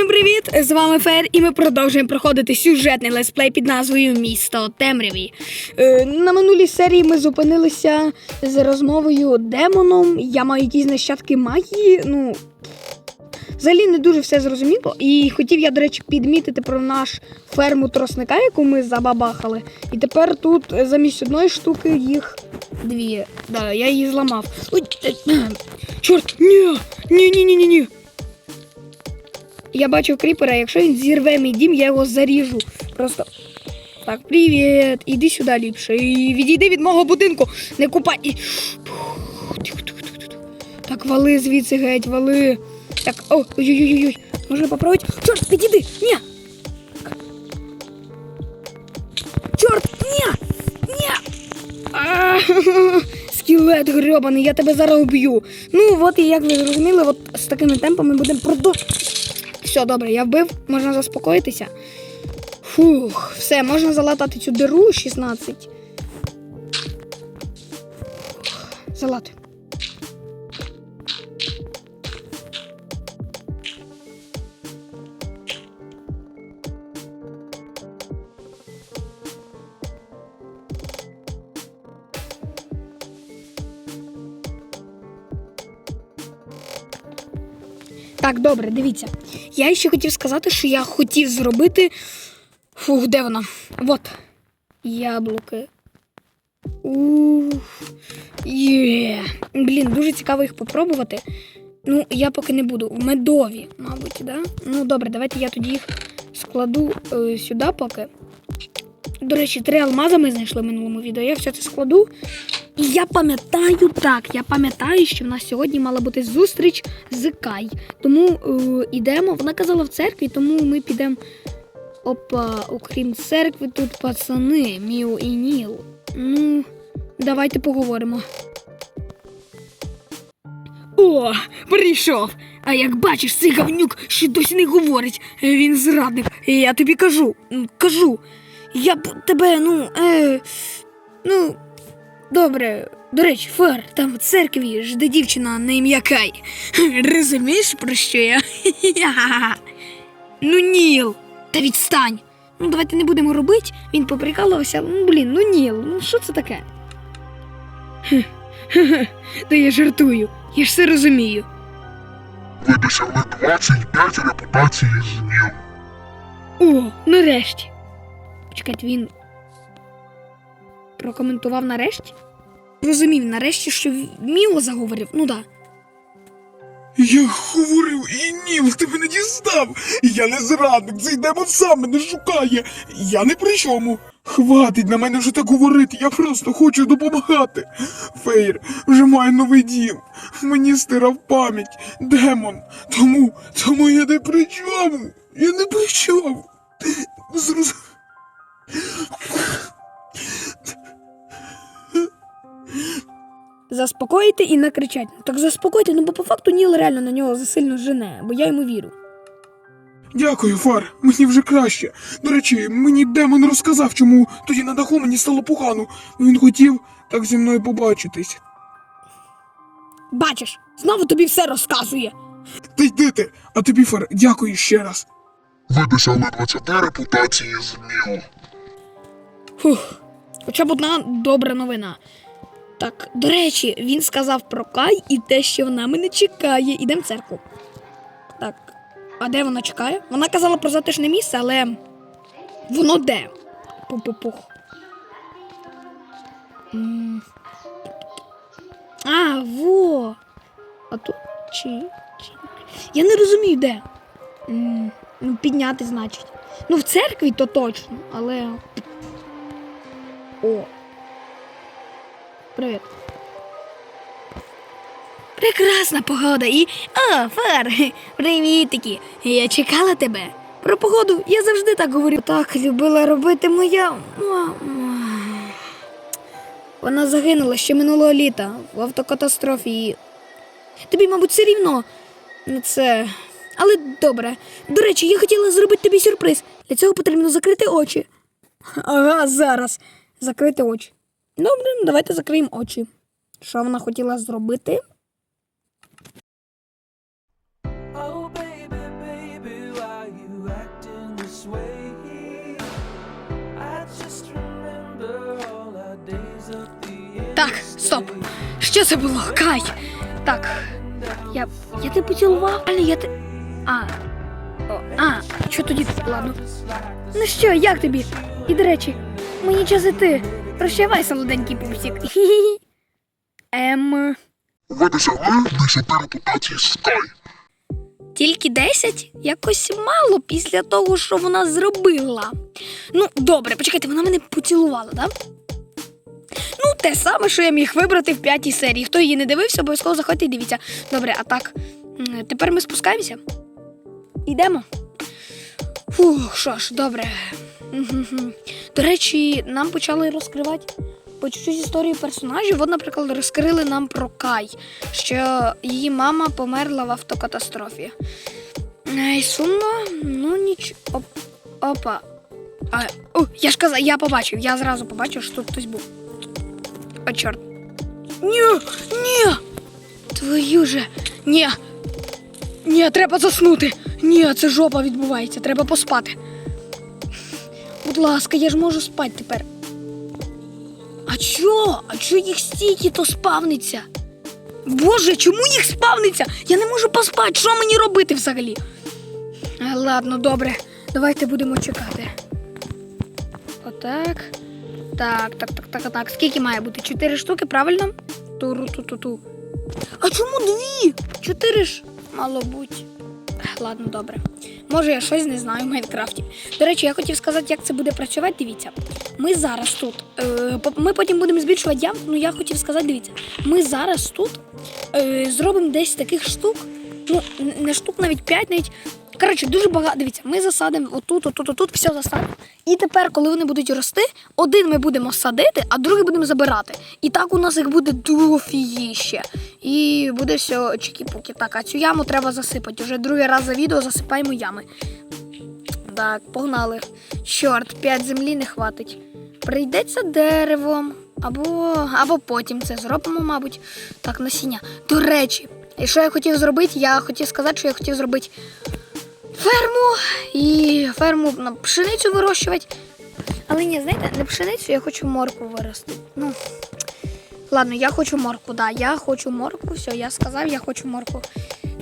Всім привіт! З вами Фер, і ми продовжуємо проходити сюжетний летсплей під назвою Місто Темряві. Е, на минулій серії ми зупинилися з розмовою демоном. Я маю якісь нащадки магії. Ну, взагалі не дуже все зрозуміло. І хотів я, до речі, підмітити про наш ферму тросника, яку ми забабахали. І тепер тут е, замість одної штуки їх дві. Да, я її зламав. Ой, е, чорт! Ні, ні, ні, ні, ні. Я бачу кріпера, якщо він зірве мій дім, я його заріжу. Просто. Так, привіт. Іди сюди ліпше. І відійди від мого будинку. Не купай. І... Так, вали звідси геть, вали. Так, о, ой-ой-ой. Можна попробувати? Чорт, підійди! Ні! Чорт, ні! Ні! Скелет грьобаний, я тебе зараз уб'ю. Ну, от і як ви зрозуміли, от з такими темпами будемо продовжувати. Все, добре, я вбив, можна заспокоїтися. Фух, все, можна залатати цю диру 16. Залати. Так, добре, дивіться. Я ще хотів сказати, що я хотів зробити. Фух, де вона? Вот. Яблуки. Ух. Є. Блін, дуже цікаво їх попробувати. Ну, я поки не буду. Медові, мабуть, да? Ну, добре, давайте я тоді їх складу е, сюди поки. До речі, три алмази ми знайшли в минулому відео. Я все це складу. І я пам'ятаю так, я пам'ятаю, що в нас сьогодні мала бути зустріч з Кай. Тому е, йдемо. Вона казала в церкві, тому ми підемо. Опа, окрім церкви, тут пацани, Міу і Ніл. Ну, давайте поговоримо. О, прийшов. А як бачиш, цей гавнюк ще досі не говорить. Він зрадник. Я тобі кажу, кажу. Я б тебе, ну, е, ну, добре. До речі, Фер, там в церкві жде дівчина на ім'я Кай. Розумієш, про що я? ну, Ніл, та відстань. Ну, давайте не будемо робити. Він поприкалувався. Ну, блін, ну Ніл, ну що це таке? Та я жартую, я ж все розумію. Ви досягли 25 репутації змін. О, нарешті. Почекайте, він прокоментував нарешті? Розумів, нарешті, що Міло заговорив. Ну да. Я говорив, і ні, ти мене дістав. Я не зрадник, цей демон сам мене шукає. Я не при чому. Хватить на мене вже так говорити, я просто хочу допомагати. Фейр вже має новий дім. Мені стирав пам'ять, демон. Тому, тому я не при чому. Я не при чому. Зрозумів. Заспокоїти і накричати. Ну, Так заспокойте, ну бо по факту Ніл реально на нього засильно жене, бо я йому вірю. Дякую, Фар, мені вже краще. До речі, мені демон розказав, чому тоді на даху мені стало погано. Він хотів так зі мною побачитись. Бачиш, знову тобі все розказує. Та йди ти, а тобі, Фар, дякую ще раз. Ви досягли 20 репутації змін. Фух. Хоча б одна добра новина. Так, до речі, він сказав про Кай і те, що вона мене чекає. Ідемо в церкву. Так. А де вона чекає? Вона казала про затишне місце, але воно де? Пух-пух-пух. А, во. А тут чи, чи. Я не розумію, де. Ну, підняти, значить. Ну, в церкві то точно, але. О. Привіт. Прекрасна погода і. О, Фар! Привітики! Я чекала тебе. Про погоду я завжди так говорю. Так любила робити моя. мама. Вона загинула ще минулого літа в автокатастрофі. і Тобі, мабуть, все рівно це. Але добре. До речі, я хотіла зробити тобі сюрприз. Для цього потрібно закрити очі. Ага, зараз. Закрити очі. Добре, давайте закриємо очі. Що вона хотіла зробити? Так, стоп. Що це було? Кай! Так. Я я тебе поцілував, але я ти. А. О, а, що тоді? Ладно. Ну що, як тобі? І до речі мені час іти. Прощавай, солоденький пупсик. Ем. Ви досягли 10 репутацій Sky. Тільки 10? Якось мало після того, що вона зробила. Ну, добре, почекайте, вона мене поцілувала, так? Ну, те саме, що я міг вибрати в п'ятій серії. Хто її не дивився, обов'язково заходьте і дивіться. Добре, а так, тепер ми спускаємося. Йдемо. Фух, що ж, добре. До речі, нам почали розкривати по чуть-чуть історію персонажів. От, наприклад, розкрили нам про Кай, що її мама померла в автокатастрофі. Ай, сумно, ну ніч. Оп... Опа. А, о, я ж казав, я побачив, я зразу побачив, що тут хтось був. О, чорт. Ні, ні. Твою же. Ні. Ні, треба заснути. Ні, це жопа відбувається, треба поспати. Будь ласка, я ж можу спати тепер. А чо? А чо їх стільки то спавниться? Боже, чому їх спавниться? Я не можу поспати. Що мені робити взагалі? А, ладно, добре. Давайте будемо чекати. Отак. Так, так, так, так, так. Скільки має бути? Чотири штуки, правильно? Туру-ту-ту-ту. А чому дві? Чотири ж мало бути. Ладно, добре. Може, я щось не знаю в Майнкрафті. До речі, я хотів сказати, як це буде працювати. Дивіться, ми зараз тут. Е, ми потім будемо збільшувати ям, ну я хотів сказати, дивіться, ми зараз тут е, зробимо десь таких штук. Ну, не штук, навіть 5, навіть. Коротше, дуже багато. Дивіться, ми засадимо отут, отут, отут, все засадимо. І тепер, коли вони будуть рости, один ми будемо садити, а другий будемо забирати. І так у нас їх буде дофігіще. І буде все чики-пуки. Так, а цю яму треба засипати. Уже другий раз за відео засипаємо ями. Так, погнали. Чорт, 5 землі не хватить. Прийдеться деревом. Або, або потім це зробимо, мабуть. Так, насіння. До речі, і що я хотів зробити? Я хотів сказати, що я хотів зробити ферму і ферму на пшеницю вирощувати. Але ні, знаєте, не пшеницю, я хочу моркву виростити. Ну, ладно, я хочу моркву, да, я хочу моркву, все, я сказав, я хочу моркву.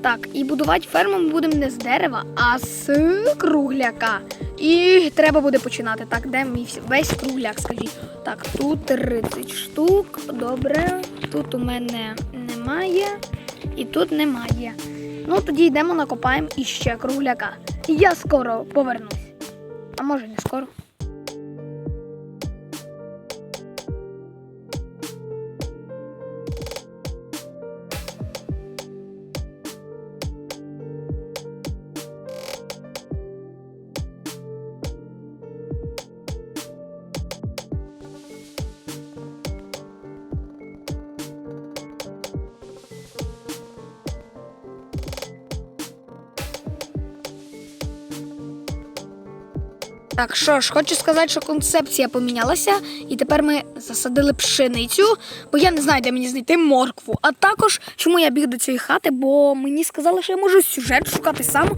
Так, і будувати ферму ми будемо не з дерева, а з кругляка. І треба буде починати. Так, де мій весь кругляк, скажіть. Так, тут 30 штук. Добре. Тут у мене немає. І тут немає. Ну, тоді йдемо, накопаємо іще кругляка. Я скоро повернусь. А може не скоро. Так, що ж, хочу сказати, що концепція помінялася, і тепер ми засадили пшеницю, бо я не знаю, де мені знайти моркву. А також, чому я біг до цієї хати, бо мені сказали, що я можу сюжет шукати сам.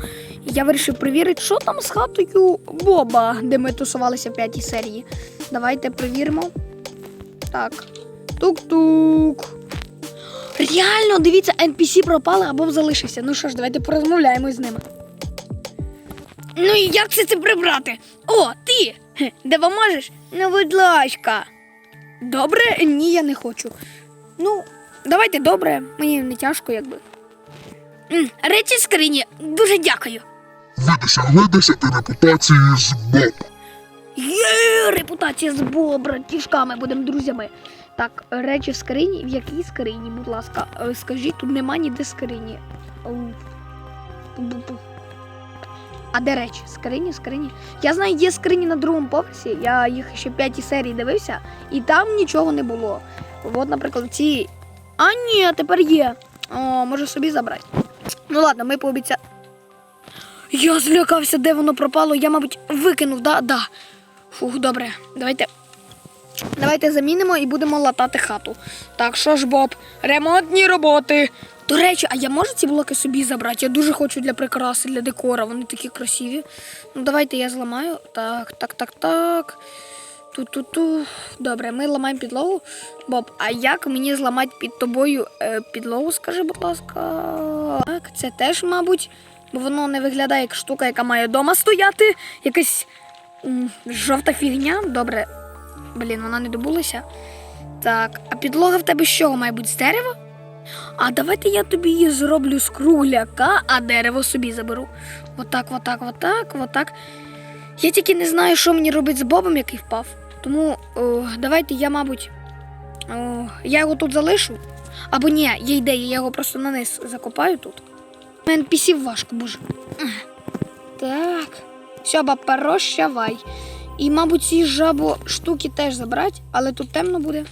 І я вирішив перевірити, що там з хатою Боба, де ми тусувалися в п'ятій серії. Давайте перевіримо. Так. Тук-тук. Реально, дивіться, NPC пропали, а Боб залишився. Ну що ж, давайте порозмовляємо з ними. Ну і як це це прибрати? О, ти! Допоможеш? Ну, будь ласка. Добре? Ні, я не хочу. Ну, давайте добре, мені не тяжко, якби. М, Речі з скрині, дуже дякую. Ви досягли 10 репутації з Боб. Є, репутація з бобра, тішками будемо друзями. Так, речі в скрині. В якій скрині, будь ласка, Е, скажіть, тут нема ніде скрині. Оу. Бу-бу. А де речі? Скрині, скрині. Я знаю, є скрині на другому поверсі. Я їх ще п'ятій серії дивився, і там нічого не було. От, наприклад, ці. А ні, тепер є. О, може собі забрати. Ну ладно, ми пообіцяли. Я злякався, де воно пропало. Я, мабуть, викинув, да? Да. Фух, добре. Давайте. Давайте замінимо і будемо латати хату. Так, що ж, Боб, ремонтні роботи. До речі, а я можу ці блоки собі забрати? Я дуже хочу для прикраси, для декора. Вони такі красиві. Ну, давайте я зламаю. Так, так, так, так. Ту-ту-ту. Добре, ми ламаємо підлогу. Боб, а як мені зламати під тобою е, підлогу, скажи, будь ласка. Так, це теж, мабуть, бо воно не виглядає як штука, яка має вдома стояти. Якась жовта фігня. Добре. Блін, вона не добулася. Так, а підлога в тебе з чого має бути з дерева? А давайте я тобі її зроблю з кругляка, а дерево собі заберу. Отак, отак, отак, отак. Я тільки не знаю, що мені робити з Бобом, який впав. Тому о, давайте я, мабуть, о, я його тут залишу. Або ні, є ідея, я його просто на низ закопаю тут. У мене пісів важко, боже. Так. Все, баб, прощавай. І, мабуть, ці жабо штуки теж забрати, але тут темно буде.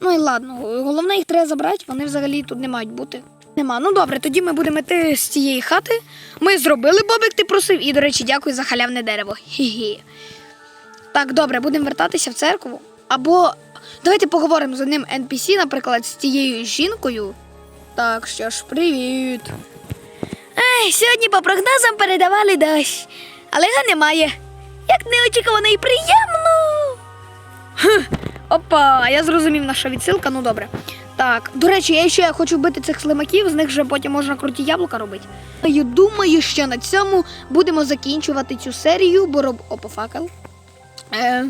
Ну і ладно, головне їх треба забрати, вони взагалі тут не мають бути. Нема. Ну добре, тоді ми будемо йти з цієї хати. Ми зробили Бобик, ти просив. І, до речі, дякую за халявне дерево. Хі-хі. Так, добре, будемо вертатися в церкву. Або давайте поговоримо з одним NPC, наприклад, з тією жінкою. Так, що ж, привіт. Ей, сьогодні по прогнозам передавали дощ, але його немає. Як неочікувано і приємно. Хм, опа, я зрозумів, наша відсилка, ну добре. Так, до речі, я ще хочу вбити цих слимаків, з них вже потім можна круті яблука робити. Я думаю, що на цьому будемо закінчувати цю серію, бо роб. Опа, факел. Е,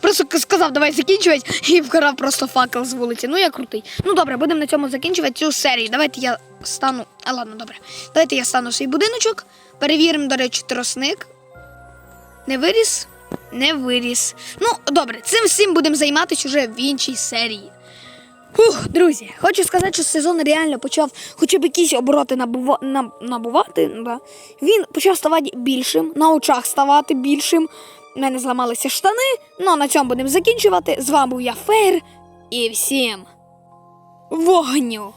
просто сказав, давай закінчувати, і вкрав просто факел з вулиці. Ну, я крутий. Ну добре, будемо на цьому закінчувати цю серію. Давайте я стану. А ладно, добре. Давайте я стану свій будиночок. Перевіримо, до речі, тросник. Не виріс? Не виріс. Ну, добре, цим всім будемо займатися уже в іншій серії. Фух, друзі, хочу сказати, що сезон реально почав хоча б якісь обороти набува... наб- набувати. Да. Він почав ставати більшим, на очах ставати більшим. У мене зламалися штани. Ну а на цьому будемо закінчувати. З вами був я Фейр. І всім вогню!